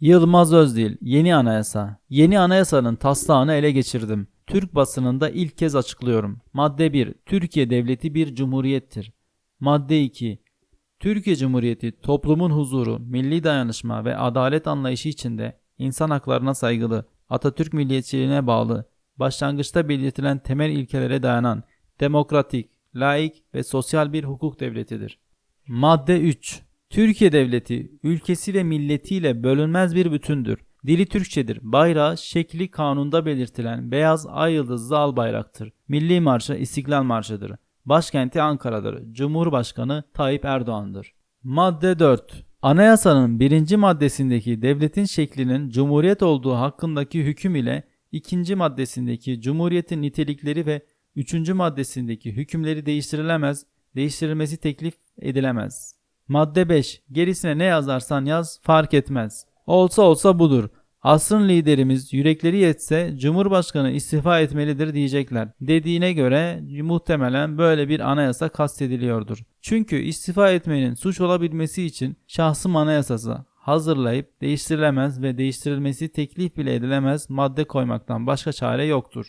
Yılmaz Özdil, Yeni Anayasa. Yeni anayasanın taslağını ele geçirdim. Türk basınında ilk kez açıklıyorum. Madde 1. Türkiye Devleti bir cumhuriyettir. Madde 2. Türkiye Cumhuriyeti toplumun huzuru, milli dayanışma ve adalet anlayışı içinde insan haklarına saygılı, Atatürk milliyetçiliğine bağlı, başlangıçta belirtilen temel ilkelere dayanan demokratik, laik ve sosyal bir hukuk devletidir. Madde 3. Türkiye Devleti ülkesi ve milletiyle bölünmez bir bütündür. Dili Türkçedir. Bayrağı şekli kanunda belirtilen beyaz ay yıldızlı al bayraktır. Milli marşı İstiklal Marşı'dır. Başkenti Ankara'dır. Cumhurbaşkanı Tayyip Erdoğan'dır. Madde 4. Anayasanın birinci maddesindeki devletin şeklinin cumhuriyet olduğu hakkındaki hüküm ile ikinci maddesindeki cumhuriyetin nitelikleri ve üçüncü maddesindeki hükümleri değiştirilemez, değiştirilmesi teklif edilemez. Madde 5. Gerisine ne yazarsan yaz fark etmez. Olsa olsa budur. Asrın liderimiz yürekleri yetse Cumhurbaşkanı istifa etmelidir diyecekler. Dediğine göre muhtemelen böyle bir anayasa kastediliyordur. Çünkü istifa etmenin suç olabilmesi için şahsım anayasası hazırlayıp değiştirilemez ve değiştirilmesi teklif bile edilemez madde koymaktan başka çare yoktur.